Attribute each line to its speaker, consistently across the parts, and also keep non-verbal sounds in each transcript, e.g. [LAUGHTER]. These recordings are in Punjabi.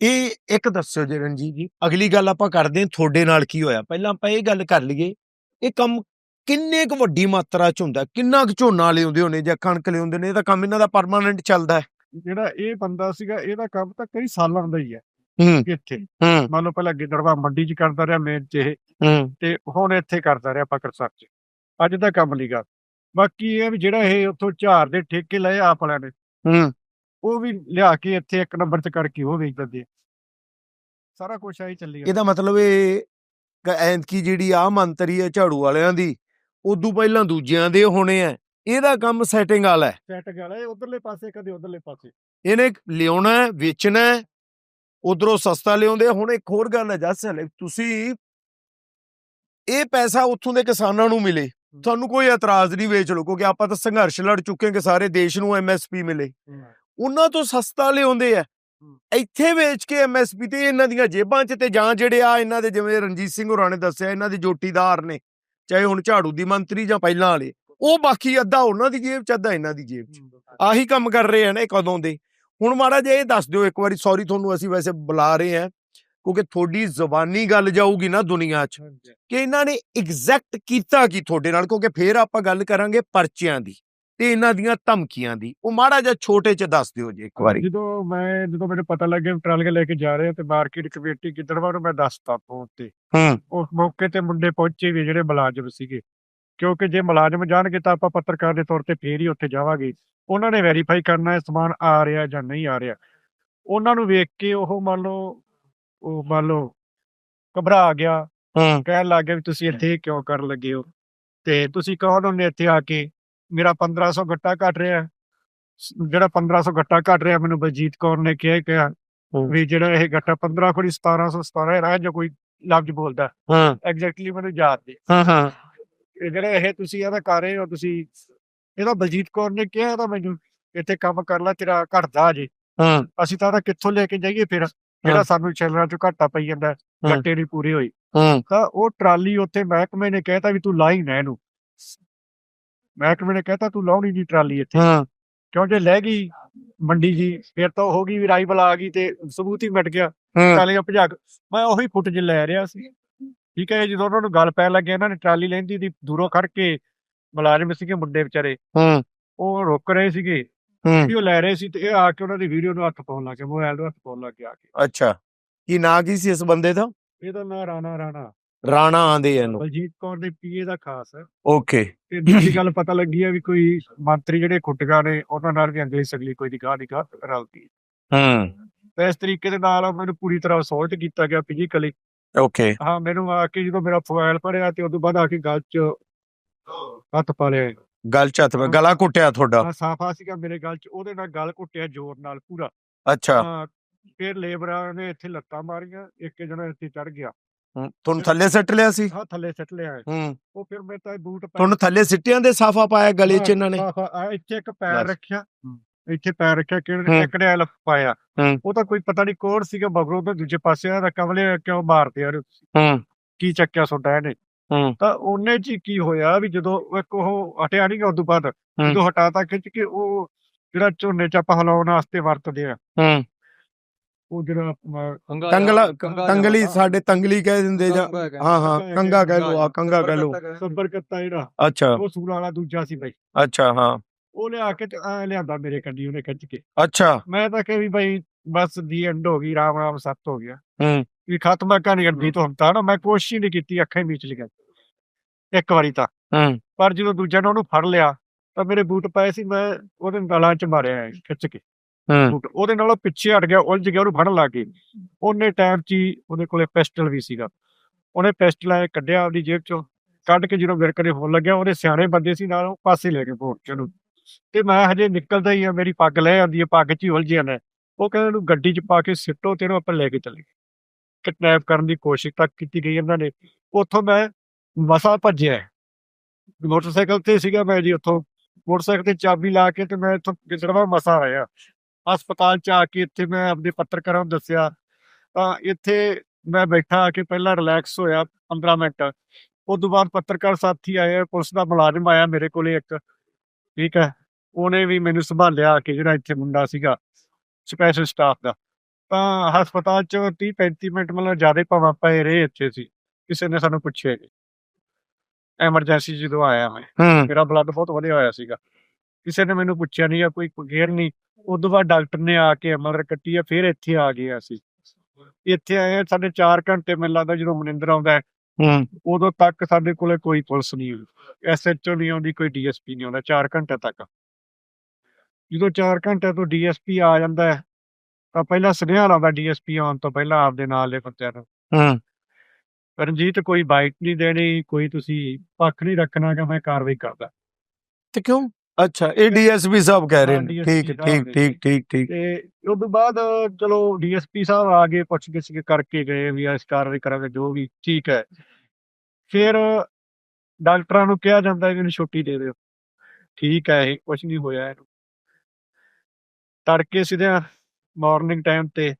Speaker 1: ਇਹ ਇੱਕ ਦੱਸਿਓ ਜੀ ਰਣਜੀਤ ਜੀ। ਅਗਲੀ ਗੱਲ ਆਪਾਂ ਕਰਦੇ ਹਾਂ ਤੁਹਾਡੇ ਨਾਲ ਕੀ ਹੋਇਆ? ਪਹਿਲਾਂ ਆਪਾਂ ਇਹ ਗੱਲ ਕਰ ਲਈਏ ਇਹ ਕੰਮ ਕਿੰਨੇ ਕੁ ਵੱਡੀ ਮਾਤਰਾ ਚ ਹੁੰਦਾ? ਕਿੰਨਾ ਕੁ ਝੋਨਾ ਲਿਆਉਂਦੇ ਹੋਣੇ ਜਾਂ ਕਣਕ ਲਿਆਉਂਦੇ ਨੇ ਇਹ ਤਾਂ ਕੰਮ ਇਹਨਾਂ ਦਾ ਪਰਮਾਨੈਂਟ ਚੱਲਦਾ ਹੈ।
Speaker 2: ਜਿਹੜਾ ਇਹ ਬੰਦਾ ਸੀਗਾ ਇਹਦਾ ਕੰਮ ਤਾਂ ਕਈ ਸਾਲਾਂ ਦਾ ਹੀ ਹੈ। ਇੱਥੇ ਮੰਨ ਲਓ ਪਹਿਲਾਂ ਗਿੱਦੜਵਾ ਮੰਡੀ 'ਚ ਕਰਦਾ ਰਿਹਾ ਮੇਨ 'ਚ ਇਹ। ਤੇ ਹੁਣ ਇੱਥੇ ਕਰਦਾ ਰਿਹਾ ਫਕਰਸਰ 'ਚ। ਅੱਜ ਦਾ ਕੰਮ ਲੀਗਾ ਬਾਕੀ ਇਹ ਵੀ ਜਿਹੜਾ ਇਹ ਉੱਥੋਂ ਝਾਰ ਦੇ ਠੇਕੇ ਲਏ ਆਪ ਵਾਲਿਆਂ ਨੇ ਉਹ ਵੀ ਲਿਆ ਕੇ ਇੱਥੇ ਇੱਕ ਨੰਬਰ 'ਚ ਕਰਕੇ ਉਹ ਵੇਚ ਦਿੰਦੇ ਸਾਰਾ ਕੁਝ ਆਈ ਚੱਲੀ
Speaker 1: ਇਹਦਾ ਮਤਲਬ ਇਹ ਕ- ਐਤਕੀ ਜਿਹੜੀ ਆ ਮੰਤਰੀ ਹੈ ਝਾੜੂ ਵਾਲਿਆਂ ਦੀ ਉਦੋਂ ਪਹਿਲਾਂ ਦੂਜਿਆਂ ਦੇ ਹੋਣੇ ਆ ਇਹਦਾ ਕੰਮ ਸੈਟਿੰਗ ਵਾਲਾ ਹੈ
Speaker 2: ਸੈਟ ਗਿਆ ਇਹ ਉਧਰਲੇ ਪਾਸੇ ਕਦੇ ਉਧਰਲੇ ਪਾਸੇ।
Speaker 1: ਇਹਨੇ ਲਿਆਉਣਾ ਵੇਚਣਾ ਉਧਰੋਂ ਸਸਤਾ ਲਿਆਉਂਦੇ। ਹੁਣ ਇੱਕ ਹੋਰ ਗੱਲ ਹੈ ਜੱਸ ਹਲੇ ਤੁਸੀਂ ਇਹ ਪੈਸਾ ਉੱਥੋਂ ਦੇ ਕਿਸਾਨਾਂ ਨੂੰ ਮਿਲੇ। ਤੁਹਾਨੂੰ ਕੋਈ ਇਤਰਾਜ਼ ਨਹੀਂ ਵੇਚ ਲਓ ਕਿਉਂਕਿ ਆਪਾਂ ਤਾਂ ਸੰਘਰਸ਼ ਲੜ ਚੁੱਕੇ ਹਾਂ ਕਿ ਸਾਰੇ ਦੇਸ਼ ਨੂੰ ਐਮਐਸਪੀ ਮਿਲੇ। ਉਹਨਾਂ ਤੋਂ ਸਸਤਾ ਲਿਆਉਂਦੇ ਆ ਇੱਥੇ ਵੇਚ ਕੇ ਐਮਐਸਪੀ ਤੇ ਇਹਨਾਂ ਦੀਆਂ ਜੇਬਾਂ 'ਚ ਤੇ ਜਾਂ ਜਿਹੜੇ ਆ ਇਹਨਾਂ ਦੇ ਜਿਵੇਂ ਰਣਜੀਤ ਸਿੰਘ ਹੋਰਾਂ ਨੇ ਦੱਸਿਆ ਇਹਨਾਂ ਦੇ ਜੋਟੀਦਾਰ ਨੇ ਚਾਹੇ ਹੁਣ ਝਾੜੂ ਦੀ ਮੰਤਰੀ ਜਾਂ ਪਹਿਲਾਂ ਵਾਲੇ ਉਹ ਬਾਕੀ ਅੱਧਾ ਉਹਨਾਂ ਦੀ ਜੇਬ 'ਚ ਅੱਧਾ ਇਹਨਾਂ ਦੀ ਜੇਬ 'ਚ। ਆਹੀ ਕੰਮ ਕਰ ਰਹੇ ਆ ਨਾ ਇਹ ਕਦੋਂ ਦੇ। ਹੁਣ ਮਾੜਾ ਜਿਹਾ ਇਹ ਦੱਸ ਦਿਓ ਇੱਕ ਵਾਰੀ ਸੌਰੀ ਤੁਹਾਨੂੰ ਅਸੀਂ ਵੈਸੇ ਬੁਲਾ ਰਹੇ ਆ ਕਿਉਂਕਿ ਤੁਹਾਡੀ ਜ਼ੁਬਾਨੀ ਗੱਲ ਜਾਊਗੀ ਨਾ ਦੁਨੀਆ 'ਚ ਕਿ ਇਹਨਾਂ ਨੇ ਐਗਜ਼ੈਕਟ ਕੀਤਾ ਕੀ ਤੁਹਾਡੇ ਨਾਲ ਕਿਉਂਕਿ ਫੇਰ ਆਪਾਂ ਗੱਲ ਕਰਾਂਗੇ ਪਰਚਿਆਂ ਦੀ। ਤੇ ਇਹਨਾਂ ਦੀਆਂ ਧਮਕੀਆਂ ਦੀ। ਉਹ ਮਾੜਾ ਜਿਹਾ ਛੋਟੇ 'ਚ ਦੱਸ ਦਿਓ ਜੀ ਇੱਕ ਵਾਰੀ।
Speaker 2: ਜਦੋਂ ਮੈਂ ਜਦੋਂ ਮੈਨੂੰ ਪਤਾ ਲੱਗਿਆ ਟਰਾਲੀਆਂ ਲੈ ਕੇ ਜਾ ਰਹੇ ਆ ਤੇ ਮਾਰਕੀਟ ਕਮੇਟੀ ਗਿੱਦੜਵਾ ਨੂੰ ਮੈਂ ਦੱਸਤਾ ਫੋਨ ਤੇ।
Speaker 1: ਹੂੰ।
Speaker 2: ਉਸ ਮੌਕੇ ਤੇ ਮੁੰਡੇ ਪਹੁੰਚੇ ਵੀ ਜਿਹੜੇ ਮੁਲਾਜ਼ਮ ਸੀਗੇ। ਕਿਉਂਕਿ ਜੇ ਮੁਲਾਜ਼ਮ ਜਾਣਗੇ ਤਾਂ ਆਪਾਂ ਪੱਤਰਕਾਰ ਦੇ ਤੌਰ ਤੇ ਫੇਰ ਹੀ ਉੱਥੇ ਜਾਵਾਂਗੇ। ਉਹਨਾਂ ਨੇ ਵੈਰੀਫਾਈ ਕਰਨਾ ਹੈ ਸਮਾਨ ਆ ਰਿਹਾ ਜਾਂ ਨਹੀਂ ਆ ਰਿਹਾ। ਉਹਨਾਂ ਨੂੰ ਵੇਖ ਕੇ ਉਹ ਮੰਨ ਲਓ ਉਹ ਮੰਨ ਲਓ ਘਬਰਾ ਗਿਆ।
Speaker 1: ਹੂੰ।
Speaker 2: ਕਹਿਣ ਲੱਗ ਗਿਆ ਵੀ ਤੁਸੀਂ ਇੱਥੇ ਕਿਉਂ ਕਰਨ ਲੱਗੇ ਹੋ? ਤੇ ਤੁਸੀਂ ਕਹੋ ਉਹਨੇ ਇੱਥੇ ਆ ਕੇ? ਮੇਰਾ 1500 ਗੱਟਾ ਘਟ ਰਿਹਾ। ਜਿਹੜਾ 1500 ਗੱਟਾ ਘਟ ਰਿਹਾ ਮੈਨੂੰ ਬਲਜੀਤ ਕੌਰ ਨੇ ਕਿਹਾ ਕਿਹਾ ਵੀ ਜਿਹੜਾ ਇਹ ਗੱਟਾ 15 ਕੋੜੀ 1717 ਹੈ ਜਾਂ ਕੋਈ ਲਫ਼ਜ਼ ਬੋਲਦਾ।
Speaker 1: ਹਾਂ।
Speaker 2: ਐਗਜ਼ੈਕਟਲੀ ਮੈਨੂੰ ਯਾਦ ਨਹੀਂ
Speaker 1: ਹਾਂ ਹਾਂ।
Speaker 2: ਜਿਹੜਾ ਇਹ ਤੁਸੀਂ ਇਹਦਾ ਕਰ ਰਹੇ ਹੋ ਤੁਸੀਂ ਇਹਦਾ ਬਲਜੀਤ ਕੌਰ ਨੇ ਕਿਹਾ ਤਾਂ ਮੈਨੂੰ ਇੱਥੇ ਕੰਮ ਕਰ ਲੈ ਤੇਰਾ ਘਟਦਾ ਜੇ।
Speaker 1: ਹਾਂ।
Speaker 2: ਅਸੀਂ ਤਾਂ ਇਹਦਾ ਕਿੱਥੋਂ ਲੈ ਕੇ ਜਾਈਏ ਫਿਰ? ਜਿਹੜਾ। ਸਾਨੂੰ ਛੇਲਰਾਂ ਚੋਂ ਘਾਟਾ ਪਈ ਜਾਂਦਾ। ਗੱਟੇ ਨਹੀਂ ਪੂਰੀ ਹੋਈ
Speaker 1: ਹਾਂ।
Speaker 2: ਤਾਂ ਉਹ ਟਰਾਲੀ ਉੱਥੇ ਮਹਿਕਮੇ ਨੇ ਕਹਿਤਾ ਵੀ ਤੂੰ ਲਾਈ ਨਾ ਇਹਨੂੰ। ਮਹਿਕਮੇ ਨੇ ਕਹਿਤਾ ਤੂੰ ਲਾਉਣੀ ਨਹੀਂ ਟਰਾਲੀ ਇੱਥੇ।
Speaker 1: ਹਾਂ।
Speaker 2: ਕਿਉਂ ਜੇ ਲੈ ਗਈ ਮੰਡੀ ਜੀ ਫਿਰ ਤਾਂ ਹੋ ਗਈ ਵੀ ਰਾਈਵਲ ਆ ਗਈ ਤੇ ਸਬੂਤ ਹੀ ਮਿਟ ਗਿਆ। ਟਰਾਲੀਆਂ ਭਜਾ ਕੇ ਮੈਂ ਉਹੀ ਫੁੱਟੇਜ ਲੈ ਰਿਹਾ ਸੀ। ਠੀਕ ਹੈ ਜਦੋਂ ਉਹਨਾਂ ਨੂੰ ਗੱਲ ਪੈਣ ਲੱਗੇ ਇਹਨਾਂ ਨੇ ਟਰਾਲੀ ਲੈਂਦੀ ਦੀ ਦੂਰੋਂ ਖੜ ਕੇ ਮੁਲਾਜ਼ਮ ਸੀਗੇ ਮੁੰਡੇ ਵਿਚਾਰੇ।
Speaker 1: ਹਾਂ।
Speaker 2: ਉਹ ਰੁਕ ਰਹੇ ਸੀਗੇ।
Speaker 1: ਹਾਂ।
Speaker 2: ਵੀਡੀਓ ਲੈ ਰਹੇ ਸੀ ਤੇ ਇਹ ਆ ਕੇ ਉਹਨਾਂ ਦੀ ਵੀਡੀਓ ਨੂੰ ਹੱਥ ਪਾਉਣ ਲੱਗੇ ਮੋਬਾਈਲ ਨੂੰ ਹੱਥ ਪਾਉਣ ਲੱਗੇ ਆ ਕੇ।
Speaker 1: ਅੱਛਾ। ਕੀ ਨਾਂ ਕੀ ਸੀ ਇਸ ਬੰਦੇ ਦਾ?
Speaker 2: ਇਹਦਾ ਨਾਂ ਰਾਣਾ ਰਾਣਾ।
Speaker 1: ਰਾਣਾ ਆਂਦੇ ਇਹਨੂੰ।
Speaker 2: ਬਲਜੀਤ ਕੌਰ ਦੇ ਪੀਏ ਦਾ ਖਾਸ। ਹੈ
Speaker 1: ਓਕੇ।
Speaker 2: ਤੇ ਦੂਜੀ ਗੱਲ ਪਤਾ ਲੱਗੀ ਹੈ ਵੀ ਕੋਈ ਮੰਤਰੀ ਜਿਹੜੇ ਖੁੱਟਗਾ ਨੇ ਉਹਨਾਂ ਨਾਲ ਵੀ ਅੰਗਲੀ ਸਗਲੀ ਕੋਈ ਨਿਗਾਹ ਨਿਗਾਹ ਰਲਦੀ। ਹੈ।
Speaker 1: ਹਾਂ
Speaker 2: ਤੇ ਇਸ ਤਰੀਕੇ ਦੇ ਨਾਲ ਮੈਨੂੰ ਪੂਰੀ ਤਰ੍ਹਾਂ ਅਸੌਲਟ ਕੀਤਾ ਗਿਆ ਫਿਜ਼ੀਕਲੀ
Speaker 1: ਓਕੇ।
Speaker 2: ਹਾਂ ਮੈਨੂੰ ਆ ਕੇ ਜਦੋਂ ਮੇਰਾ ਫੋਨ ਪੜਿਆ ਤੇ ਉਦੋਂ ਬਾਅਦ ਆ ਕੇ ਗਲ 'ਚ ਹੱਥ ਪਾ ਲਿਆ।
Speaker 1: ਗੱਲ ਚ ਹੱਥ ਗਲਾ ਘੁੱਟਿਆ ਤੁਹਾਡਾ?
Speaker 2: ਸਾਫਾ ਸੀਗਾ ਮੇਰੇ ਗਲ 'ਚ ਉਹਦੇ ਨਾਲ ਗਲ ਘੁੱਟਿਆ ਜ਼ੋਰ ਨਾਲ ਪੂਰਾ।
Speaker 1: ਅੱਛਾ।
Speaker 2: ਹਾਂ ਫਿਰ ਲੇਬਰਾਂ ਨੇ ਇੱਥੇ ਲੱਤਾਂ ਮਾਰੀਆਂ ਇੱਕ ਜਣਾ ਇੱਥੇ ਚੜ ਗਿਆ।
Speaker 1: ਤੁਹਾਨੂੰ ਥੱਲੇ ਸੱਟ ਲਿਆ ਸੀ?
Speaker 2: ਹਾਂ ਥੱਲੇ ਸੱਟ ਲਿਆ ਹੈ।
Speaker 1: ਹੂੰ।
Speaker 2: ਉਹ ਫਿਰ ਮੇਰੇ ਤਾਂ ਬੂਟ ਪੈ
Speaker 1: ਤੁਹਾਨੂੰ ਥੱਲੇ ਸਿੱਟਿਆਂ ਦੇ ਸਾਫਾ ਪਾਇਆ ਗਲੇ ਚ ਇਹਨਾਂ ਨੇ?
Speaker 2: ਸਾਫ਼ਾ, ਆ ਇੱਥੇ ਇੱਕ ਪੈਰ
Speaker 1: ਬਸ।
Speaker 2: ਰੱਖਿਆ। ਇੱਥੇ ਪੈਰ ਰੱਖਿਆ
Speaker 1: ਹੂੰ।
Speaker 2: ਕਿਹੜੇ ਐਲ ਪਾਇਆ।
Speaker 1: ਹੂੰ।
Speaker 2: ਉਹ ਤਾਂ ਕੋਈ ਪਤਾ ਨਹੀਂ ਕੋਰ ਸੀਗਾ ਮਗਰੋਂ ਤੇ ਦੂਜੇ ਪਾਸੇ ਆ ਕਮਲੇ ਕਿਉਂ ਮਾਰਦੇ ਯਾਰ
Speaker 1: ਹੂੰ।
Speaker 2: ਕੀ ਚੱਕਿਆ ਸੋਡਾ ਇਹਨੇ?
Speaker 1: ਹੂੰ।
Speaker 2: ਤਾਂ ਉਹਨੇ ਚ ਹੀ ਕੀ ਹੋਇਆ ਵੀ ਜਦੋਂ ਇੱਕ ਉਹ ਹਟਿਆ ਨਹੀਂ ਉਦੋਂ ਬਾਅਦ ਜਦੋਂ ਹਟਾਤਾ ਖਿੱਚ ਕੇ ਉਹ ਜਿਹੜਾ ਝੋਨੇ ਚ ਆਪਾਂ ਹਿਲਾਉਣ ਵਾਸਤੇ ਵਰਤਦੇ ਆ।
Speaker 1: ਹੂੰ।
Speaker 2: ਉਹ ਜਿਹੜਾ ਆਪਣਾ
Speaker 1: ਕੰਗਲਾ ਕੰਗਲੀ ਸਾਡੇ ਤੰਗਲੀ ਕਹਿ ਦਿੰਦੇ ਜਾਂ ਹਾਂ ਹਾਂ ਕੰਗਾ ਕਹਿ ਲੋ ਆ ਕੰਗਾ ਕਹਿ ਲੋ
Speaker 2: ਸੰਬਰ ਕੱਤਾ ਜਿਹੜਾ।
Speaker 1: ਅੱਛਾ।
Speaker 2: ਉਹ ਸੂਲਾ ਵਾਲਾ ਦੂਜਾ ਸੀ ਬਈ।
Speaker 1: ਅੱਛਾ ਹਾਂ।
Speaker 2: ਉਹ ਲਿਆ ਕੇ ਐ ਲਿਆਂਦਾ ਮੇਰੇ ਕੰਨੀ ਉਹਨੇ ਖਿੱਚ ਕੇ।
Speaker 1: ਅੱਛਾ।
Speaker 2: ਮੈਂ ਤਾਂ ਕਿਹਾ ਵੀ ਬਈ ਬਸ ਦੀ ਐਂਡ ਹੋ ਗਈ ਰਾਮ ਰਾਮ ਸੱਤ ਹੋ ਗਿਆ।
Speaker 1: ਹੂੰ।
Speaker 2: ਵੀ ਖਤਮਾ ਕਹਾਣੀ ਗੰਦੀ ਤੋਂ ਹੁੰਦਾ ਨਾ ਮੈਂ ਕੋਸ਼ਿਸ਼ ਹੀ ਨਹੀਂ ਕੀਤੀ ਅੱਖਾਂ ਹੀ ਮੀਚ ਲਿਆ ਇੱਕ ਵਾਰੀ ਤਾਂ।
Speaker 1: ਹੂੰ।
Speaker 2: ਪਰ ਜਦੋਂ ਦੂਜਾ ਨੇ ਉਹਨੂੰ ਫੜ ਲਿਆ ਤਾਂ ਮੇਰੇ ਬੂਟ ਪਏ ਸੀ ਮੈਂ ਉਹਦੇ ਗਲਾਂ 'ਚ ਮਾਰਿਆ ਖਿੱਚ ਕੇ।
Speaker 1: ਹੂੰ।
Speaker 2: ਉਹਦੇ ਨਾਲੋਂ ਪਿੱਛੇ ਹਟ ਗਿਆ, ਉਲਝ ਗਿਆ, ਉਹਨੂੰ ਫੜਨ ਲੱਗ ਗਏ ਉਹਨੇ ਟਾਈਮ 'ਚ ਹੀ ਉਹਦੇ ਕੋਲੇ ਪਿਸਟਲ ਵੀ ਸੀਗਾ। ਉਹਨੇ ਪਿਸਟਲ ਐ ਕੱਢਿਆ ਆਪਦੀ ਜੇਬ 'ਚੋਂ, ਕੱਢ ਕੇ ਜਦੋਂ ਮੇਰੇ ਕਰੇ ਹੋਣ ਲੱਗਿਆ, ਉਹਦੇ ਸਿਆਣੇ ਬੰਦੇ ਸੀ ਨਾਲ, ਉਹ ਪਾਸੇ ਲੈ ਕੇ ਫੋਨ 'ਚ ਤੇ ਮੈਂ ਹਜੇ ਨਿਕਲਦਾ ਹੀ ਆ, ਮੇਰੀ ਪੱਗ ਲੈ ਆਉਂਦੀ ਹੈ ਪੱਗ 'ਚ ਹੀ ਉਲਝਿਆ ਨੇ ਉਹ ਕਹਿੰਦੇ ਉਹਨੂੰ ਗੱਡੀ 'ਚ ਪਾ ਕੇ ਸਿੱਟੋ, ਤੇ ਇਹਨੂੰ ਆਪਾਂ ਲੈ ਕੇ ਚੱਲੇ ਕਿਡਨੈਪ ਕਰਨ ਦੀ ਕੋਸ਼ਿਸ਼ ਤੱਕ ਕੀਤੀ ਗਈ ਇਹਨਾਂ ਨੇ। ਉੱਥੋਂ ਮੈਂ ਮਸਾ ਭੱਜਿਆ। ਮੋਟਰਸਾਈਕਲ ਤੇ ਸੀਗਾ ਮੈਂ ਜੀ ਉੱਥੋਂ। ਮੋਟਰਸਾਈਕਲ ਤੇ ਚਾਬੀ ਲਾ ਕੇ ਤੇ ਮੈਂ ਇੱਥੋਂ ਗਿੱਦੜਵਾ ਮਸਾ ਆਇਆ। ਹਸਪਤਾਲ ਚ ਆ ਕੇ ਇੱਥੇ ਮੈਂ ਆਪਣੇ ਪੱਤਰਕਾਰਾਂ ਨੂੰ ਦੱਸਿਆ ਤਾਂ ਇੱਥੇ ਮੈਂ ਬੈਠਾ ਆ ਕੇ ਪਹਿਲਾਂ ਰਿਲੈਕਸ ਹੋਇਆ 15 ਮਿੰਟ। ਉਸ ਤੋਂ ਬਾਅਦ ਪੱਤਰਕਾਰ ਸਾਥੀ ਆਏ ਪੁਲਿਸ ਦਾ ਮੁਲਾਜ਼ਮ ਆਇਆ ਮੇਰੇ ਕੋਲੇ ਇੱਕ ਠੀਕ ਹੈ? ਉਹਨੇ ਵੀ ਮੈਨੂੰ ਸੰਭਾਲਿਆ ਕਿ ਜਿਹੜਾ ਇੱਥੇ ਮੁੰਡਾ ਸੀਗਾ ਸਪੈਸ਼ਲ ਸਟਾਫ ਦਾ। ਤਾਂ ਹਸਪਤਾਲ ਚ 30 35 ਮਿੰਟ ਮਤਲਬ ਜ਼ਿਆਦਾ ਭਾਵੇਂ ਪਏ ਰਹੇ ਇੱਥੇ ਸੀ ਕਿਸੇ ਨੇ ਸਾਨੂੰ ਪੁੱਛਿਆ ਐਮਰਜੈਂਸੀ ਜਦੋਂ ਆਇਆ ਮੈਂ ਮੇਰਾ ਬਲੱਡ ਬਹੁਤ ਵਧਿਆ ਹੋਇਆ ਸੀਗਾ। ਕਿਸੇ ਨੇ ਮੈਨੂੰ ਪੁੱਛਿਆ ਨਹੀਂ ਜਾਂ ਕੋਈ ਕੇਅਰ ਨਹੀਂ ਉਦੋਂ ਬਾਅਦ ਡਾਕਟਰ ਨੇ ਆ ਕੇ ਐਮਆਰ ਕੱਟੀ ਆ ਫਿਰ ਇੱਥੇ ਆ ਗਏ ਅਸੀਂ। ਇੱਥੇ ਆਏ ਸਾਡੇ 4 ਘੰਟੇ ਮੈਨੂੰ ਲੱਗਦਾ ਜਦੋਂ ਮਨਿੰਦਰ ਆਉਂਦਾ ਹੈ,
Speaker 1: ਹੂੰ।
Speaker 2: ਉਦੋਂ ਤੱਕ ਸਾਡੇ ਕੋਲੇ ਕੋਈ ਪੁਲਿਸ ਨਹੀਂ ਐਸਐਚਓ ਨਹੀਂ ਆਉਂਦੀ ਕੋਈ ਡੀਐਸਪੀ ਨਹੀਂ ਆਉਂਦਾ 4 ਘੰਟੇ ਤੱਕ। ਜਦੋਂ 4 ਘੰਟੇ ਤੋਂ ਡੀਐਸਪੀ ਆ ਜਾਂਦਾ ਹੈ, ਤਾਂ ਪਹਿਲਾਂ ਸੁਨੇਹਾ ਲਾਉਂਦਾ ਡੀਐਸਪੀ ਆਉਣ ਤੋਂ ਪਹਿਲਾਂ ਆਪਦੇ ਨਾਲ ਦੇ ਬੰਦਿਆਂ ਨੂੰ।
Speaker 1: ਹੂੰ।
Speaker 2: ਰਣਜੀਤ ਕੋਈ ਬਾਈਟ ਨਹੀਂ ਦੇਣੀ ਕੋਈ ਤੁਸੀਂ ਪੱਖ ਨਹੀਂ ਰੱਖਣਾ ਕਿ ਮੈਂ ਕਾਰਵਾਈ ਕਰਦਾ।
Speaker 1: ਤੇ ਕਿਉਂ? ਅੱਛਾ ਇਹ ਡੀਐਸਪੀ ਸਾਹਿਬ ਕਹਿ ਰਹੇ ਨੇ। ਠੀਕ ਠੀਕ। ਠੀਕ ਠੀਕ ਠੀਕ।
Speaker 2: ਤੇ ਉਦੋਂ ਬਾਅਦ ਚਲੋ ਡੀਐਸਪੀ ਸਾਹਿਬ ਆ ਗਏ ਪੁੱਛ ਕੇ ਕਰਕੇ ਗਏ ਵੀ ਇਸ ਕਾਰਵਾਈ ਕਰਾਂਗੇ ਜੋ ਵੀ ਠੀਕ ਹੈ। ਫਿਰ ਡਾਕਟਰਾਂ ਨੂੰ ਕਿਹਾ ਜਾਂਦਾ ਇਹਨੂੰ ਛੁੱਟੀ ਦੇ ਦਿਓ। ਠੀਕ ਹੈ ਇਹ ਕੁਝ ਨਹੀਂ ਹੋਇਆ ਇਹਨੂੰ। ਤੜਕੇ ਸਿੱਧਾ ਮਾਰਨਿੰਗ ਟਾਈਮ ਤੇ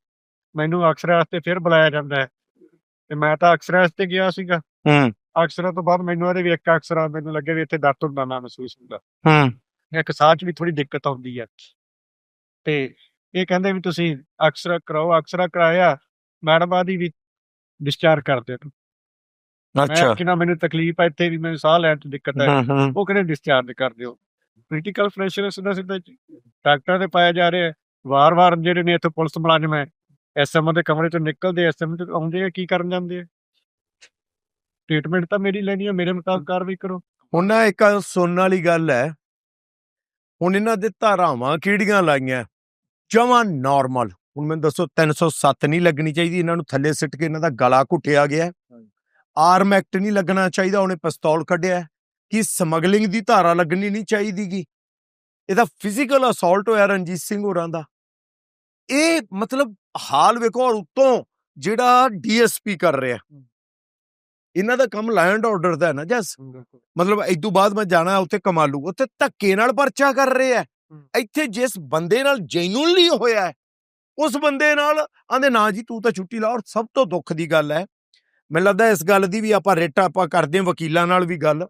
Speaker 2: ਮੈਨੂੰ ਅਕਸਰ ਵਾਸਤੇ ਫਿਰ ਬੁਲਾਇਆ ਜਾਂਦਾ ਹੈ। ਤੇ ਮੈਂ ਤਾਂ ਅਕਸਰ ਵਾਸਤੇ ਗਿਆ ਸੀਗਾ।
Speaker 1: ਹੂੰ।
Speaker 2: ਅਕਸਰਾਂ ਤੋਂ ਬਾਅਦ ਮੈਨੂੰ ਇਹਦੇ ਵੀ ਇੱਕ ਅਕਸਰ ਮੈਨੂੰ ਲੱਗੇ ਵੀ ਇੱਥੇ ਦਰਦ ਹੁੰਦਾ ਨਾ ਮਹਿਸੂਸ ਹੁੰਦਾ।
Speaker 1: ਹੂੰ।
Speaker 2: ਇੱਕ ਸਾਹ 'ਚ ਵੀ ਥੋੜੀ ਦਿੱਕਤ ਆਉਂਦੀ ਹੈ ਤੇ ਇਹ ਕਹਿੰਦੇ ਵੀ ਤੁਸੀਂ ਅਕਸਰਾ ਕਰਾਓ ਅਕਸਰਾ ਕਰਾਇਆ ਮੈਡਮ ਆਦੀ ਵੀ ਡਿਸਚਾਰਜ ਕਰ ਮੈਂ
Speaker 1: ਅੱਛਾ।
Speaker 2: ਕਿ ਨਾ ਮੈਨੂੰ ਤਕਲੀਫ ਹੈ ਇੱਥੇ ਵੀ ਮੈਨੂੰ ਸਾਹ ਲੈਣ 'ਚ ਦਿੱਕਤ ਹੂੰ ਉਹ ਕਹਿੰਦੇ ਡਿਸਚਾਰਜ ਕਰ ਦਿਓ। ਕ੍ਰਿਟੀਕਲ ਫ੍ਰੈਕਚਰ ਸਿੱਧਾ ਸਿੱਧਾ ਡਾਕਟਰਾਂ ਦੇ ਪਾਇਆ ਜਾ ਰਿਹਾ। ਹੈ ਵਾਰ-ਵਾਰ ਜਿਹੜੇ ਨੇ ਇੱਥੇ ਪੁਲਿਸ ਮੁਲਾਜ਼ਮ ਹੈ ਐਸਐਮ ਦੇ ਕਮਰੇ ਚੋਂ ਨਿਕਲਦੇ ਐਸਐਮ ਤੇ ਆਉਂਦੇ ਆ ਕੀ ਕਰਨ ਜਾਂਦੇ ਆ? ਟ੍ਰੀਟਮੈਂਟ ਤਾਂ ਮੇਰੀ ਲੈਣੀ ਹੈ ਮੇਰੇ ਮੁਤਾਬਕ ਕਾਰਵਾਈ ਕਰੋ।
Speaker 1: ਹੁਣ ਨਾ ਇੱਕ ਸੁਣਨ ਵਾਲੀ ਗੱਲ ਹੈ। ਹੁਣ ਇਹਨਾਂ ਦੇ ਧਾਰਾਵਾਂ ਕਿਹੜੀਆਂ ਲਾਈਆਂ? ਜਮਾਂ ਨਾਰਮਲ ਹੁਣ ਮੈਨੂੰ ਦੱਸੋ 307 ਨਹੀਂ ਲੱਗਣੀ ਚਾਹੀਦੀ ਇਹਨਾਂ ਨੂੰ ਥੱਲੇ ਸਿੱਟ ਕੇ ਇਹਨਾਂ ਦਾ ਗਲਾ ਘੁੱਟਿਆ ਗਿਆ। ਆਰਮ ਐਕਟ ਨਹੀਂ ਲੱਗਣਾ ਚਾਹੀਦਾ ਉਹਨੇ ਪਿਸਤੌਲ ਕੱਢਿਆ। ਕਿ ਸਮਗਲਿੰਗ ਦੀ ਧਾਰਾ ਲੱਗਣੀ ਨਹੀਂ ਚਾਹੀਦੀਗੀ? ਇਹਦਾ ਫਿਜ਼ੀਕਲ ਅਸੌਲਟ ਹੋਇਆ ਰਣਜੀਤ ਸਿੰਘ ਹੋਰਾਂ ਦਾ। ਇਹ ਮਤਲਬ ਹਾਲ ਵੇਖੋ ਔਰ ਉੱਤੋਂ ਜਿਹੜਾ ਡੀਐਸਪੀ ਕਰ ਰਿਹਾ। ਇਹਨਾਂ ਦਾ ਕੰਮ ਲੈਂਡ ਆਰਡਰ ਦਾ ਹੈ ਨਾ ਜਸ। ਮਤਲਬ ਇਦੋਂ ਬਾਅਦ ਮੈਂ ਜਾਣਾ ਉੱਥੇ ਕਮਾਲੂ ਉੱਥੇ ਧੱਕੇ ਨਾਲ ਪਰਚਾ ਕਰ ਰਹੇ ਆ ਇੱਥੇ ਜਿਸ ਬੰਦੇ ਨਾਲ ਜੈਨੂਨਲੀ ਹੋਇਆ ਹੈ, ਉਸ ਬੰਦੇ ਨਾਲ ਆਂਦੇ ਨਾ ਜੀ ਤੂੰ ਤਾਂ ਛੁੱਟੀ ਲਾ ਔਰ ਸਭ ਤੋਂ ਦੁੱਖ ਦੀ ਗੱਲ ਹੈ ਮੈਨੂੰ ਲੱਗਦਾ ਇਸ ਗੱਲ ਦੀ ਵੀ ਆਪਾਂ ਰੇਟਾ ਆਪਾਂ ਕਰਦੇ ਹਾਂ ਵਕੀਲਾਂ ਨਾਲ ਵੀ ਗੱਲ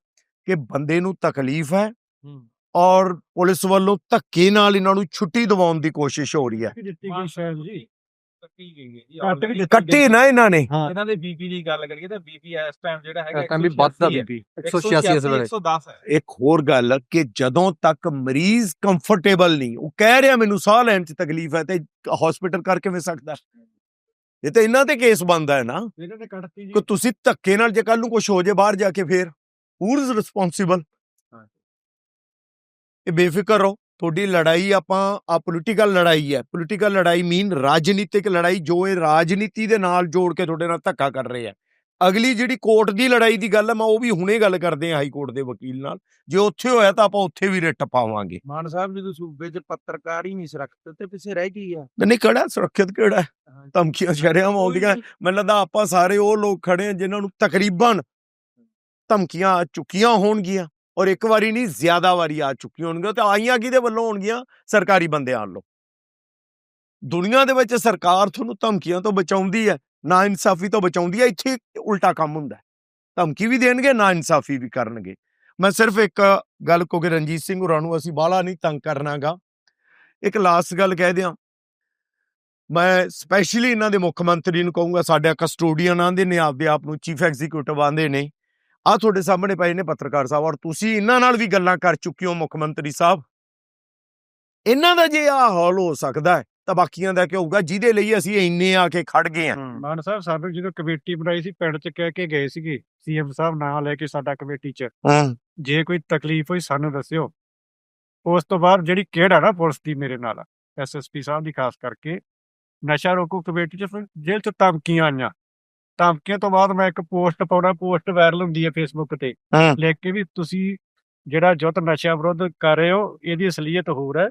Speaker 1: ਕਿ ਬੰਦੇ ਨੂੰ ਤਕਲੀਫ ਹੈ ਔਰ ਪੁਲਿਸ ਵੱਲੋਂ ਧੱਕੇ ਨਾਲ ਇਹਨਾਂ ਨੂੰ ਛੁੱਟੀ ਦਿਵਾਉਣ ਦੀ ਕੋਸ਼ਿਸ਼ ਹੋ ਰਹੀ ਹੈ।
Speaker 2: ਦਿੱਤੀ ਗਈ ਸ਼ਾਇਦ ਜੀ
Speaker 3: ਕੱਟੀ ਗਈ ਹੈ ਜੀ
Speaker 2: ਕੱਟ
Speaker 3: already।
Speaker 1: ਨਾ ਇਹਨਾਂ ਨੇ।
Speaker 3: ਇਹਨਾਂ ਦੇ ਬੀਪੀ ਦੀ ਗੱਲ ਕਰੀਏ ਤਾਂ ਬੀਪੀ ਇਸ ਟਾਈਮ ਜਿਹੜਾ ਹੈਗਾ
Speaker 4: ਟਾਈਮ ਵੀ ਵੱਧਦਾ
Speaker 3: 186 ਹੈ।
Speaker 4: ਬੀਪੀ 186 ਇਸ ਵੇਲੇ।
Speaker 3: 110 ਹੈ।
Speaker 1: ਇੱਕ ਹੋਰ ਗੱਲ ਕਿ ਜਦੋਂ ਤੱਕ ਮਰੀਜ਼ ਕੰਫਰਟੇਬਲ ਨਹੀਂ ਉਹ ਕਹਿ ਰਿਹਾ ਮੈਨੂੰ ਸਾਹ ਲੈਣ 'ਚ ਤਕਲੀਫ ਹੈ ਤੇ ਹਸਪੀਟਲ ਕਰ ਕਿਵੇਂ ਸਕਦਾ ਇਹ ਤਾਂ ਇਹਨਾਂ ਤੇ ਕੇਸ ਬੰਦਾ ਹੈ ਨਾ।
Speaker 2: ਇਹਨਾਂ ਨੇ ਕੱਟਤੀ ਜੀ।
Speaker 1: ਕਿ ਤੁਸੀਂ ਧੱਕੇ ਨਾਲ ਜੇ ਕੱਲ ਨੂੰ ਕੁਝ ਹੋ ਜੇ ਬਾਹਰ ਜਾ ਕੇ ਫੇਰ ਹੂ ਇਜ਼ ਰਿਸਪੌਂਸਿਬਲ ਇਹ ਬੇਫਿਕਰ ਰਹੋ। ਤੁਹਾਡੀ ਲੜਾਈ ਆਪਾਂ ਆ ਪੋਲੀਟੀਕਲ ਲੜਾਈ ਹੈ। ਪੋਲੀਟੀਕਲ ਲੜਾਈ ਮੀਨ ਰਾਜਨੀਤਿਕ ਲੜਾਈ ਜੋ ਇਹ ਰਾਜਨੀਤੀ ਦੇ ਨਾਲ ਜੋੜ ਕੇ ਤੁਹਾਡੇ ਨਾਲ ਧੱਕਾ ਕਰ ਰਹੇ ਆ ਅਗਲੀ ਜਿਹੜੀ ਕੋਰਟ ਦੀ ਲੜਾਈ ਦੀ ਗੱਲ ਹੈ ਮੈਂ ਉਹ ਵੀ ਹੁਣੇ ਗੱਲ ਕਰਦੇ ਆ ਹਾਈ ਕੋਰਟ ਦੇ ਵਕੀਲ ਨਾਲ। ਜੇ ਉੱਥੇ ਹੋਇਆ ਤਾਂ ਆਪਾਂ ਉੱਥੇ ਵੀ ਰਿਟ ਪਾਵਾਂਗੇ।
Speaker 5: ਮਾਨ ਸਾਹਿਬ ਜਦੋਂ ਸੂਬੇ 'ਚ ਪੱਤਰਕਾਰ ਹੀ ਨਹੀਂ ਸੁਰੱਖਿਅਤ ਤੇ ਪਿੱਛੇ ਰਹਿ ਗਈ ਆ।
Speaker 1: ਨਹੀਂ ਕਿਹੜਾ ਸੁਰੱਖਿਅਤ ਕਿਹੜਾ ਹੈ? ਧਮਕੀਆਂ ਸ਼ਰਿਆਮ ਆਉਂਦੀਆਂ। ਮੈਨੂੰ ਲੱਗਦਾ ਆਪਾਂ ਸਾਰੇ ਉਹ ਲੋਕ ਖੜੇ ਆ ਜਿਨ੍ਹਾਂ ਨੂੰ ਤਕਰੀਬਨ ਧਮਕੀਆਂ ਚੁੱਕੀਆਂ ਹੋਣਗੀਆਂ। ਔਰ ਇੱਕ ਵਾਰੀ ਨਹੀਂ, ਜ਼ਿਆਦਾ ਵਾਰੀ ਆ ਚੁੱਕੀਆਂ ਹੋਣਗੀਆਂ ਤੇ ਆਈਆਂ ਕਿਹਦੇ ਵੱਲੋਂ ਹੋਣਗੀਆਂ? ਸਰਕਾਰੀ ਬੰਦਿਆਂ ਵੱਲੋਂ। ਦੁਨੀਆ ਦੇ ਵਿੱਚ ਸਰਕਾਰ ਤੁਹਾਨੂੰ ਧਮਕੀਆਂ ਤੋਂ ਬਚਾਉਂਦੀ ਹੈ ਨਾ ਇਨਸਾਫੀ ਤੋਂ ਬਚਾਉਂਦੀ ਹੈ, ਇੱਥੇ ਉਲਟਾ ਕੰਮ ਹੁੰਦਾ ਧਮਕੀ ਵੀ ਦੇਣਗੇ ਨਾ ਇਨਸਾਫੀ ਵੀ ਕਰਨਗੇ। ਮੈਂ ਸਿਰਫ ਇੱਕ ਗੱਲ ਕੋ ਕਿ ਰਣਜੀਤ ਸਿੰਘ ਹੋਰਾਂ ਨੂੰ ਅਸੀਂ ਬਾਹਲਾ ਨਹੀਂ ਤੰਗ ਕਰਨਾਗਾ। ਇੱਕ ਲਾਸਟ ਗੱਲ ਕਹਿ ਦਿਆਂ। ਮੈਂ ਸਪੈਸ਼ਲੀ ਇਹਨਾਂ ਦੇ ਮੁੱਖ ਮੰਤਰੀ ਨੂੰ ਕਹੂੰਗਾ, ਸਾਡਾ ਕਸਟੋਡੀਅਨ ਆਂਦੇ ਨੇ, ਆਪਦੇ ਆਪ ਨੂੰ ਚੀਫ ਐਗਜ਼ੀਕਿਊਟਿਵ ਆਂਦੇ ਨੇ। ਆ ਤੁਹਾਡੇ ਸਾਹਮਣੇ ਪਏ ਨੇ ਪੱਤਰਕਾਰ ਸਾਹਿਬ ਔਰ ਤੁਸੀਂ ਇਹਨਾਂ ਨਾਲ ਵੀ ਗੱਲਾਂ ਕਰ ਚੁੱਕੇ ਹੋ ਮੁੱਖ ਮੰਤਰੀ ਸਾਹਿਬ। ਇਹਨਾਂ ਦਾ ਜੇ ਆ ਹਾਲ ਹੋ ਸਕਦਾ ਹੈ ਤਾਂ ਬਾਕੀਆਂ ਦਾ ਕੀ ਹੋਊਗਾ? ਜਿਹਦੇ ਲਈ ਅਸੀਂ ਇੰਨੇ ਆ ਕੇ ਖੜ ਗਏ ਆ
Speaker 2: ਮਾਨ ਸਾਹਿਬ ਸਾਨੂੰ ਜਦੋਂ ਕਮੇਟੀ ਬਣਾਈ ਸੀ ਪਿੰਡ 'ਚ ਕਹਿ ਕੇ ਗਏ ਸੀਗੇ ਸੀਐਮ ਸਾਹਿਬ ਨਾਂ ਲੈ ਕੇ ਸਾਡਾ ਕਮੇਟੀ 'ਚ। ਜੇ ਕੋਈ ਤਕਲੀਫ ਹੋਈ ਸਾਨੂੰ ਦੱਸਿਓ। ਉਸ ਤੋਂ ਬਾਅਦ ਜਿਹੜੀ ਕਿਹੜਾ ਨਾ ਪੁਲਿਸ ਦੀ ਮੇਰੇ ਨਾਲ ਐਸਐਸਪੀ ਸਾਹਿਬ ਦੀ ਖਾਸ ਕਰਕੇ ਨਸ਼ਾ ਰੋਕੂ ਕਮੇਟੀ 'ਚ ਫਿਰ ਜੇਲ੍ਹ 'ਚ ਧਮਕੀਆਂ ਆਈਆਂ। ਧਮਕੀਆਂ ਤੋਂ ਬਾਅਦ ਮੈਂ ਇੱਕ ਪੋਸਟ ਪਾਉਣਾ ਪੋਸਟ ਵਾਇਰਲ ਹੁੰਦੀ ਹੈ ਫੇਸਬੁੱਕ ਤੇ।
Speaker 1: ਹਾਂ।
Speaker 2: ਲਿਖ ਕੇ ਵੀ ਤੁਸੀਂ ਜਿਹੜਾ ਜੁੱਤ ਨਸ਼ਾ ਵਿਰੁੱਧ ਕਰ ਰਹੇ ਹੋ ਇਹਦੀ ਅਸਲੀਅਤ ਹੋਰ ਹੈ।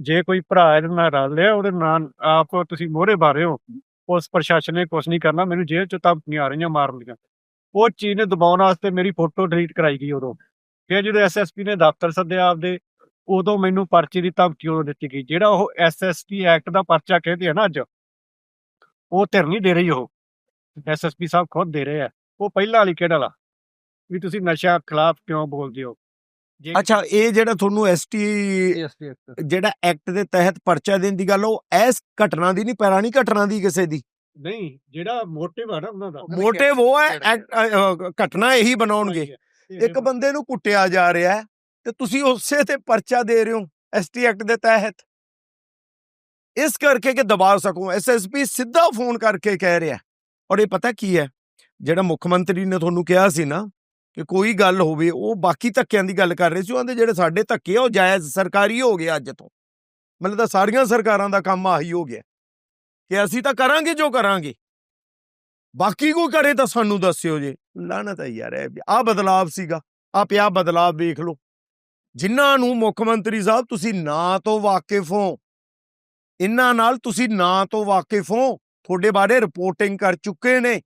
Speaker 2: ਜੇ ਕੋਈ ਭਰਾ ਇਹਦੇ ਨਾਲ ਰਲ ਲਿਆ ਉਹਦੇ ਨਾਲ ਆਪ ਤੁਸੀਂ ਮੋਹਰੇ ਬਾਰੇ ਹੋ ਪੁਲਿਸ ਪ੍ਰਸ਼ਾਸਨ ਨੇ ਕੁਝ ਨਹੀਂ ਕਰਨਾ ਮੈਨੂੰ ਜੇਲ੍ਹ 'ਚ ਧਮਕੀਆਂ ਆ ਰਹੀਆਂ ਮਾਰਨ ਦੀਆਂ। ਉਹ ਚੀਜ਼ ਨੇ ਦਬਾਉਣ ਵਾਸਤੇ ਮੇਰੀ ਫੋਟੋ ਡਿਲੀਟ ਕਰਾਈ ਗਈ ਉਦੋਂ। ਫਿਰ ਜਦੋਂ ਐਸਐਸਪੀ ਨੇ ਦਫ਼ਤਰ ਸੱਦਿਆ ਆਪਦੇ ਉਦੋਂ ਮੈਨੂੰ ਪਰਚੇ ਦੀ ਧਮਕੀ ਉਦੋਂ ਦਿੱਤੀ ਗਈ। ਜਿਹੜਾ ਉਹ ਐਸਐਸਪੀ ਐਕਟ ਦਾ ਪਰਚਾ ਕਹਿੰਦੇ ਆ ਨਾ ਅੱਜ ਉਹ ਧਿਰ ਨਹੀਂ ਦੇ ਰਹੀ ਉਹ। ਐਸਐਸਪੀ ਸਾਹਿਬ ਖੁਦ ਦੇ ਰਹੇ ਆ। ਉਹ ਪਹਿਲਾਂ ਵਾਲੀ ਕਿਹੜਾ ਵਾਲਾ? ਵੀ ਤੁਸੀਂ ਨਸ਼ਾ ਖਿਲਾਫ ਕਿਉਂ ਬੋਲਦੇ ਹੋ? ਜੇ
Speaker 1: ਅੱਛਾ ਇਹ ਜਿਹੜਾ ਤੁਹਾਨੂੰ ਐਸਟੀ ਜਿਹੜਾ ਐਕਟ ਦੇ ਤਹਿਤ ਪਰਚਾ ਦੇਣ ਦੀ ਗੱਲ ਉਹ ਐਸ ਘਟਨਾ ਦੀ ਨਹੀਂ ਪੁਰਾਣੀ ਘਟਨਾ ਦੀ ਕਿਸੇ ਦੀ?
Speaker 2: ਨਹੀਂ ਜਿਹੜਾ ਮੋਟਿਵ ਆ ਨਾ ਉਹਨਾਂ ਦਾ।
Speaker 1: ਮੋਟਿਵ ਉਹ ਹੈ ਅ, ਅ, ਘਟਨਾ ਇਹੀ ਬਣਾਉਣਗੇ। ਇੱਕ ਬੰਦੇ ਨੂੰ ਕੁੱਟਿਆ ਜਾ ਰਿਹਾ ਹੈ ਤੇ ਤੁਸੀਂ ਉਸੇ ਤੇ ਪਰਚਾ ਦੇ ਰਹੇ ਹੋ ਐਸਟੀ ਐਕਟ ਦੇ ਤਹਿਤ। ਇਸ ਕਰਕੇ ਕਿ ਦਬਾ ਸਕੋ ਐਸਐਸਪੀ ਸਿੱਧਾ ਫੋਨ ਕਰਕੇ ਕਹਿ ਰਿਹਾ। ਔਰ ਇਹ ਪਤਾ ਕੀ ਹੈ? ਜਿਹੜਾ ਮੁੱਖ ਮੰਤਰੀ ਨੇ ਤੁਹਾਨੂੰ ਕਿਹਾ ਸੀ ਨਾ ਕਿ ਕੋਈ ਗੱਲ ਹੋਵੇ, ਉਹ ਬਾਕੀ ਧੱਕਿਆਂ ਦੀ ਗੱਲ ਕਰ ਰਹੇ ਸੀ ਉਹਦੇ ਜਿਹੜੇ ਸਾਡੇ ਧੱਕੇ ਆ, ਉਹ ਜਾਇਜ਼ ਸਰਕਾਰੀ ਹੋ ਗਏ ਅੱਜ ਤੋਂ। ਮਤਲਬ ਤਾਂ ਸਾਰੀਆਂ ਸਰਕਾਰਾਂ ਦਾ ਕੰਮ ਆਹੀ ਹੋ ਗਿਆ। ਕਿ ਅਸੀਂ ਤਾਂ ਕਰਾਂਗੇ ਜੋ ਕਰਾਂਗੇ। ਬਾਕੀ ਕੋਈ ਕਰੇ ਤਾਂ ਸਾਨੂੰ ਦੱਸਿਓ ਜੇ। ਲਾਨਤ ਹੈ ਯਾਰ ਆ ਬਦਲਾਵ ਸੀਗਾ। ਆ ਪਿਆ ਬਦਲਾਵ ਵੇਖ ਲਓ। ਜਿਨ੍ਹਾਂ ਨੂੰ ਮੁੱਖ ਮੰਤਰੀ ਸਾਹਿਬ ਤੁਸੀਂ ਨਾ ਤੋਂ ਵਾਕਿਫ ਹੋ ਇਹਨਾਂ ਨਾਲ ਤੁਸੀਂ ਨਾ ਤੋਂ ਵਾਕਿਫ ਹੋ। ਤੁਹਾਡੇ ਬਾਰੇ ਰਿਪੋਰਟਿੰਗ ਕਰ ਚੁੱਕੇ ਨੇ।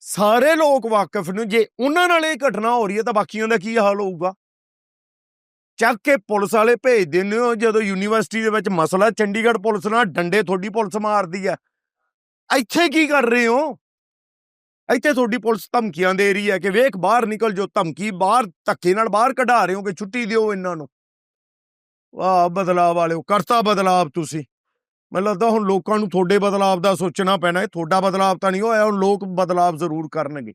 Speaker 1: ਸਾਰੇ ਲੋਕ ਵਾਕਿਫ ਨੇ। ਜੇ ਉਹਨਾਂ ਨਾਲ ਇਹ ਘਟਨਾ ਹੋ ਰਹੀ ਹੈ ਤਾਂ ਬਾਕੀਆਂ ਦਾ ਕੀ ਹਾਲ ਹੋਊਗਾ? ਚੱਕ ਕੇ ਪੁਲਿਸ ਵਾਲੇ ਭੇਜ ਦਿੰਦੇ ਹੋ, ਜਦੋਂ ਯੂਨੀਵਰਸਿਟੀ ਦੇ ਵਿੱਚ ਮਸਲਾ, ਚੰਡੀਗੜ੍ਹ ਪੁਲਿਸ ਨਾਲ ਡੰਡੇ ਤੁਹਾਡੀ ਪੁਲਿਸ ਮਾਰਦੀ ਹੈ। ਇੱਥੇ ਕੀ ਕਰ ਰਹੇ ਹੋ? ਇੱਥੇ ਤੁਹਾਡੀ ਪੁਲਿਸ ਧਮਕੀਆਂ ਦੇ ਰਹੀ ਹੈ ਕਿ ਵੇਖ, ਬਾਹਰ ਨਿਕਲ ਜੋ ਧਮਕੀ, ਬਾਹਰ ਧੱਕੇ ਨਾਲ ਬਾਹਰ ਕਢਾ ਰਹੇ ਹੋ ਕਿ ਛੁੱਟੀ ਦਿਓ ਇਹਨਾਂ ਨੂੰ। ਵਾਹ ਬਦਲਾਅ ਵਾਲਿਓ, ਕਰਤਾ ਬਦਲਾਵ ਤੁਸੀਂ। ਮੈਨੂੰ ਲੱਗਦਾ ਹੁਣ ਲੋਕਾਂ ਨੂੰ ਤੁਹਾਡੇ ਬਦਲਾਵ ਦਾ ਸੋਚਣਾ ਪੈਣਾ ਹੈ ਤੁਹਾਡਾ ਬਦਲਾਵ ਤਾਂ ਨਹੀਂ ਹੋਇਆ, ਹੁਣ ਲੋਕ ਬਦਲਾਵ ਜ਼ਰੂਰ ਕਰਨਗੇ।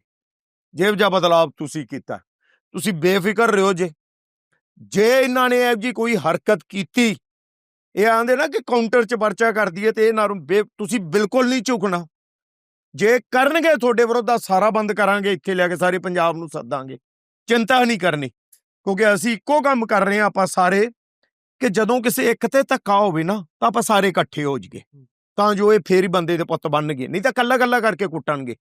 Speaker 1: ਜਿਹੋ ਜਿਹਾ ਬਦਲਾਵ ਤੁਸੀਂ ਕੀਤਾ। ਤੁਸੀਂ ਬੇਫਿਕਰ ਰਹੋ ਜੇ। ਜੇ ਇਹਨਾਂ ਨੇ ਇਹ ਜੀ ਕੋਈ ਹਰਕਤ ਕੀਤੀ, ਇਹ ਆਂਦੇ ਨਾ ਕਿ ਕਾਊਂਟਰ 'ਚ ਪਰਚਾ ਕਰਦੀ ਹੈ ਤੇ ਇਹ ਨਾ ਬੇ, ਤੁਸੀਂ ਬਿਲਕੁਲ ਨਹੀਂ ਝੁਕਣਾ। ਜੇ ਕਰਨਗੇ ਤੁਹਾਡੇ ਵਿਰੁੱਧ ਤਾਂ ਸਾਰਾ ਬੰਦ ਕਰਾਂਗੇ, ਇੱਥੇ ਲਿਆ ਕੇ ਸਾਰੇ ਪੰਜਾਬ ਨੂੰ ਸੱਦਾਂਗੇ। ਚਿੰਤਾ ਨਹੀਂ ਕਰਨੀ, ਕਿਉਂਕਿ ਅਸੀਂ ਇੱਕੋ ਕੰਮ ਕਰ ਰਹੇ ਹਾਂ, ਆਪਾਂ ਸਾਰੇ ਕਿ ਜਦੋਂ ਕਿਸੇ ਇੱਕ ਤੇ ਧੱਕਾ ਹੋਵੇ ਨਾ ਤਾਂ ਆਪਾਂ ਸਾਰੇ ਇਕੱਠੇ ਹੋ ਜਾਈਏ। ਤਾਂ ਜੋ ਇਹ ਫੇਰ ਹੀ ਬੰਦੇ ਦੇ ਪੁੱਤ ਬਣਨਗੇ ਨਹੀਂ ਤਾਂ ਕੱਲਾ ਕੱਲਾ ਕਰਕੇ ਕੁੱਟਣਗੇ।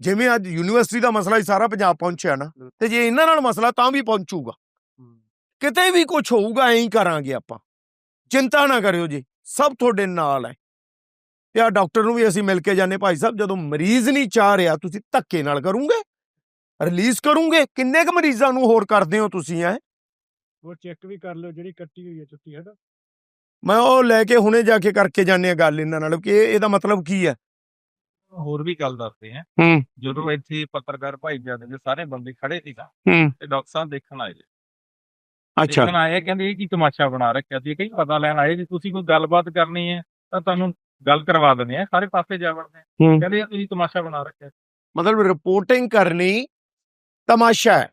Speaker 1: ਜਿਵੇਂ ਅੱਜ ਯੂਨੀਵਰਸਿਟੀ ਦਾ ਮਸਲਾ ਹੀ ਸਾਰਾ ਪੰਜਾਬ ਪਹੁੰਚਿਆ ਨਾ ਤੇ ਜੇ ਇਹਨਾਂ ਨਾਲ ਮਸਲਾ ਤਾਂ ਵੀ ਪਹੁੰਚੂਗਾ। ਕਿਤੇ ਵੀ ਕੁਝ ਹੋਊਗਾ ਐਂ ਹੀ ਕਰਾਂਗੇ ਆਪਾਂ। ਚਿੰਤਾ ਨਾ ਕਰਿਓ ਜੀ ਸਭ ਤੁਹਾਡੇ ਨਾਲ ਹੈ ਤੇ ਆ ਡਾਕਟਰ ਨੂੰ ਵੀ ਅਸੀਂ ਮਿਲ ਕੇ ਜਾਣੇ ਭਾਈ ਸਾਹਿਬ ਜਦੋਂ ਮਰੀਜ਼ ਨਹੀਂ ਚਾਹ ਰਿਹਾ ਤੁਸੀਂ ਧੱਕੇ ਨਾਲ ਕਰੋਗੇ? ਰਿਲੀਜ਼ ਕਰੋਗੇ? ਕਿੰਨੇ ਕੁ ਮਰੀਜ਼ਾਂ ਨੂੰ ਹੋਰ ਕਰਦੇ ਹੋ ਤੁਸੀਂ ਐ?
Speaker 2: ਉਹ ਚੈੱਕ ਵੀ ਕਰ ਲਿਓ ਜਿਹੜੀ ਕੱਟੀ ਹੋਈ ਹੈ ਚੁੱਟੀ ਹੈ ਨਾ
Speaker 1: ਮੈਂ ਉਹ ਲੈ ਕੇ ਹੁਣੇ ਜਾ ਕੇ ਕਰਕੇ ਜਾਣੇ ਆ ਗੱਲ ਇਹਨਾਂ ਨਾਲ ਕਿ ਇਹ- ਇਹਦਾ ਮਤਲਬ ਕੀ ਹੈ?
Speaker 3: ਹੋਰ ਵੀ ਗੱਲ ਦੱਸਦੇ ਆ
Speaker 1: ਹੂੰ।
Speaker 3: ਜਦੋਂ ਇੱਥੇ ਪੱਤਰਕਾਰ ਭਾਈਚਾਰੇ ਦੇ ਸਾਰੇ ਬੰਦੇ ਖੜੇ ਸੀਗਾ
Speaker 1: ਹੂੰ।
Speaker 3: ਤੇ ਡਾਕਟਰ ਸਾਹਿਬ ਦੇਖਣ ਆਏ। ਜੀ
Speaker 1: ਅੱਛਾ।
Speaker 3: ਦੇਖਣ ਆਏ ਕਹਿੰਦੇ ਇਹ ਕੀ ਤਮਾਸ਼ਾ ਬਣਾ ਰੱਖਿਆ ਸੀ ਕਈ ਪਤਾ ਲੈਣ ਆਏ ਜੀ ਤੁਸੀਂ ਕੋਈ ਗੱਲਬਾਤ ਕਰਨੀ ਹੈ ਤਾਂ ਤੁਹਾਨੂੰ ਗੱਲ ਕਰਵਾ ਦਿੰਦੇ ਆ ਸਾਰੇ ਪਾਸੇ ਜਾ ਵੜਦੇ ਆ
Speaker 1: ਹੂੰ।
Speaker 3: ਕਹਿੰਦੇ ਇਹ ਤੁਸੀਂ ਤਮਾਸ਼ਾ ਬਣਾ ਰੱਖਿਆ।
Speaker 1: ਮਤਲਬ ਰਿਪੋਰਟਿੰਗ ਕਰਨੀ ਤਮਾਸ਼ਾ ਹੈ।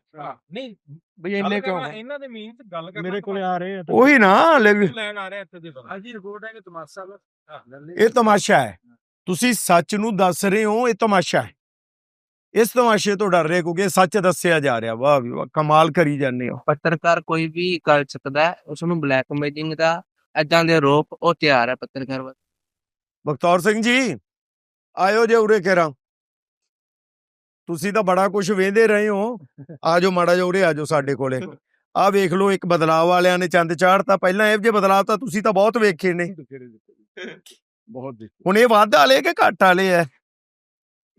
Speaker 3: ਨਹੀਂ
Speaker 2: ਬਈ ਇੰਨੇ ਕਿਉਂ
Speaker 3: ਇਹਨਾਂ ਦੇ ਮੀਨ ਚ ਗੱਲ ਕਰਨਾ
Speaker 2: ਮੇਰੇ ਕੋਲੇ ਆ ਰਹੇ ਆ ਤਾਂ
Speaker 1: ਉਹੀ ਨਾ ਵੀ-
Speaker 3: ਲੈਣ ਆ ਰਿਹਾ ਇੱਥੇ ਦੇ ਬੰਦੇ।
Speaker 5: ਅਜੀ ਰਿਪੋਰਟ ਹੈ ਕਿ ਤਮਾਸ਼ਾ
Speaker 1: ਇਹ ਤਮਾਸ਼ਾ ਹੈ। ਤੁਸੀਂ ਸੱਚ ਨੂੰ ਦੱਸ ਰਹੇ ਹੋ ਇਹ ਤਮਾਸ਼ਾ ਹੈ। ਇਸ ਤਮਾਸ਼ੇ ਤੋਂ ਡਰ ਰਹੇ ਕਿਉਂਕਿ ਸੱਚ ਦੱਸਿਆ ਜਾ ਰਿਹਾ। ਵਾਹ ਵੀ ਵਾਹ ਕਮਾਲ ਕਰੀ ਜਾਂਦੇ ਹੋ।
Speaker 4: ਪੱਤਰਕਾਰ ਕੋਈ ਵੀ ਕਰ ਸਕਦਾ ਹੈ ਉਸ ਨੂੰ ਬਲੈਕਮੇਲਿੰਗ ਦਾ ਐਦਾਂ ਦੇ ਆਰੋਪ ਉਹ ਤਿਆਰ ਹੈ ਪੱਤਰਕਾਰ ਵੱਲ।
Speaker 1: ਬਖਤੌਰ ਸਿੰਘ ਜੀ ਆਇਓ ਜੇ ਉਰੇ ਕੇਰਾ ਤੁਸੀਂ ਤਾਂ ਬੜਾ ਕੁਝ ਵੇਂਦੇ ਰਹੇ ਹੋ। [LAUGHS] ਆਜੋ ਮਾੜਾ ਜਿਹਾ ਉਰੇ ਆਜੋ ਸਾਡੇ ਕੋਲੇ। ਆ ਵੇਖ ਲਓ ਇੱਕ ਬਦਲਾਅ ਵਾਲਿਆਂ ਨੇ ਚੰਦ ਚਾੜਤਾ। ਪਹਿਲਾਂ ਇਹ ਜੇ ਬਦਲਾਅ ਤਾਂ ਤੁਸੀਂ ਤਾਂ ਬਹੁਤ ਵੇਖੇ ਨੇ।
Speaker 2: ਬਹੁਤ ਦੇਖ
Speaker 1: ਹੁਣ ਇਹ ਵਾਧਾ ਵਾਲੇ ਕਿ ਘੱਟ ਵਾਲੇ ਐ?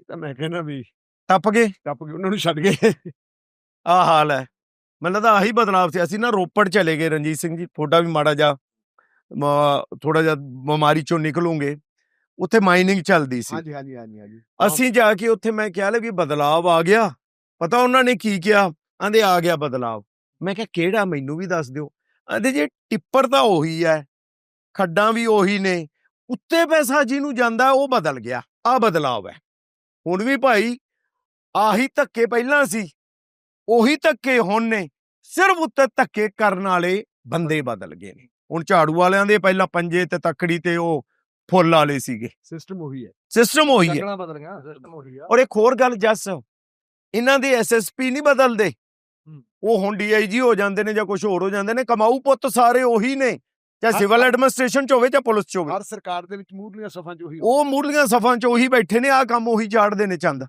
Speaker 2: ਤਾਂ ਮੈਂ ਕਹਿੰਦਾ ਵੀ
Speaker 1: ਟੱਪ ਗਏ?
Speaker 2: ਟੱਪ ਕੇ ਉਹਨਾਂ ਨੂੰ ਛੱਡ ਗਏ।
Speaker 1: ਆ ਹਾਲ ਹੈ ਮੈਨੂੰ ਲੱਗਦਾ ਆਹੀ ਬਦਲਾਅ ਸੀ। ਅਸੀਂ ਨਾ ਰੋਪੜ ਚਲੇ ਗਏ ਰਣਜੀਤ ਸਿੰਘ ਜੀ। ਤੁਹਾਡਾ ਵੀ ਮਾੜਾ ਜਾ ਥੋੜਾ ਜਿਹਾ ਬਿਮਾਰੀ ਚੋਂ ਨਿਕਲੂਗੇ। ਉੱਥੇ ਮਾਈਨਿੰਗ ਚੱਲਦੀ ਸੀ।
Speaker 2: ਹਾਂਜੀ ਹਾਂਜੀ ਹਾਂਜੀ ਹਾਂਜੀ।
Speaker 1: ਅਸੀਂ ਜਾ ਕੇ ਉੱਥੇ ਮੈਂ ਕਿਹਾ ਲੈ ਵੀ ਬਦਲਾਵ ਆ ਗਿਆ। ਪਤਾ ਉਹਨਾਂ ਨੇ ਕੀ ਕਿਹਾ? ਆਂਦੇ ਆ ਗਿਆ ਬਦਲਾਵ। ਮੈਂ ਕਿਹਾ ਕਿਹੜਾ? ਮੈਨੂੰ ਵੀ ਦੱਸ ਦਿਓ। ਆਂਦੇ ਜੇ ਟਿੱਪਰ ਤਾਂ ਉਹੀ ਹੈ ਖੱਡਾਂ ਵੀ ਉਹੀ ਨੇ ਉੱਤੇ ਪੈਸਾ ਜਿਹਨੂੰ ਜਾਂਦਾ ਉਹ ਬਦਲ ਗਿਆ ਆ ਬਦਲਾਵ ਹੈ ਹੁਣ ਵੀ ਭਾਈ ਆਹੀ ਧੱਕੇ ਪਹਿਲਾਂ ਸੀ ਉਹੀ ਧੱਕੇ ਹੁਣ ਨੇ ਸਿਰਫ ਉੱਤੇ ਧੱਕੇ ਕਰਨ ਵਾਲੇ ਬੰਦੇ ਬਦਲ ਗਏ ਨੇ। ਹੁਣ ਝਾੜੂ ਵਾਲਿਆਂ ਦੇ ਪਹਿਲਾਂ ਪੰਜੇ ਤੇ ਤੱਕੜੀ ਤੇ ਉਹ ਫੁੱਲ ਵਾਲੇ ਸੀਗੇ।
Speaker 2: ਸਿਸਟਮ ਉਹੀ ਹੈ।
Speaker 1: ਸਿਸਟਮ ਉਹੀ ਹੈ।
Speaker 2: ਲੱਗਣਾ ਬਦਲ ਗਿਆ ਸਿਸਟਮ ਉਹੀ ਆ।
Speaker 1: ਔਰ ਇੱਕ ਹੋਰ ਗੱਲ ਜੱਸ ਇਹਨਾਂ ਦੇ ਐਸਐਸਪੀ ਨਹੀਂ ਬਦਲਦੇ। ਉਹ ਹੁਣ ਡੀਆਈਜੀ ਹੋ ਜਾਂਦੇ ਨੇ ਜਾਂ ਕੁਝ ਹੋਰ ਹੋ ਜਾਂਦੇ ਨੇ ਕਮਾਊ ਪੁੱਤ ਸਾਰੇ ਉਹੀ ਨੇ। ਚਾਹੇ ਸਿਵਲ। ਐਡਮਿਨਿਸਟ੍ਰੇਸ਼ਨ ਚ ਹੋਵੇ ਜਾਂ ਪੁਲਿਸ ਚ ਹੋਵੇ।
Speaker 2: ਹਰ ਸਰਕਾਰ ਦੇ ਵਿੱਚ ਮੂਰਲੀਆਂ ਸਫਾਂ ਚ ਉਹੀ
Speaker 1: ਉਹ ਮੂਰਲੀਆਂ ਸਫਾਂ ਚ ਉਹੀ ਬੈਠੇ ਨੇ ਆ ਕੰਮ ਉਹੀ ਝਾੜਦੇ ਨੇ ਚੰਦ।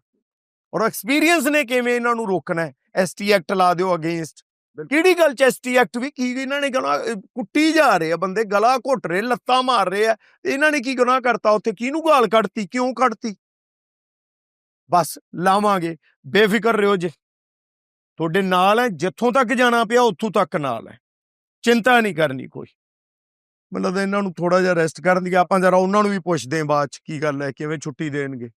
Speaker 1: ਔਰ ਐਕਸਪੀਰੀਅੰਸ ਨੇ ਕਿਵੇਂ ਇਹਨਾਂ ਨੂੰ ਰੋਕਣਾ ਐਸਟੀ ਐਕਟ ਲਾ ਦਿਓ ਅਗੇਂਸਟ। ਕਿਹੜੀ ਗੱਲ ਚੈਸਟੀ ਐਕਟ ਵੀ ਕੀ ਇਹਨਾਂ ਨੇ ਗਲਾ ਕੁੱਟੀ ਜਾ ਰਹੇ ਆ ਬੰਦੇ, ਗਲਾ ਘੁੱਟ ਰਹੇ, ਲੱਤਾਂ ਮਾਰ ਰਹੇ ਆ। ਇਹਨਾਂ ਨੇ ਕੀ ਗੁਨਾਹ ਕਰਤਾ ਉੱਥੇ? ਕਿਹਨੂੰ ਗਾਲ ਕੱਢਤੀ? ਕਿਉਂ ਕੱਢਤੀ? ਬਸ ਲਾਵਾਂਗੇ। ਬੇਫਿਕਰ ਰਹੋ ਜੇ। ਤੁਹਾਡੇ ਨਾਲ ਹੈ, ਜਿੱਥੋਂ ਤੱਕ ਜਾਣਾ ਪਿਆ, ਉੱਥੋਂ ਤੱਕ ਨਾਲ ਹੈ। ਚਿੰਤਾ ਨਹੀਂ ਕਰਨੀ ਕੋਈ। ਮਤਲਬ ਇਹਨਾਂ ਨੂੰ ਥੋੜਾ ਜਿਹਾ ਰੈਸਟ ਕਰਨ ਦੀ ਆਪਾਂ ਜਰਾ ਉਹਨਾਂ ਨੂੰ ਵੀ ਪੁੱਛਦੇ ਹਾਂ ਬਾਅਦ ਚ ਕੀ ਗੱਲ ਹੈ, ਕਿਵੇਂ ਛੁੱਟੀ ਦੇਣਗੇ।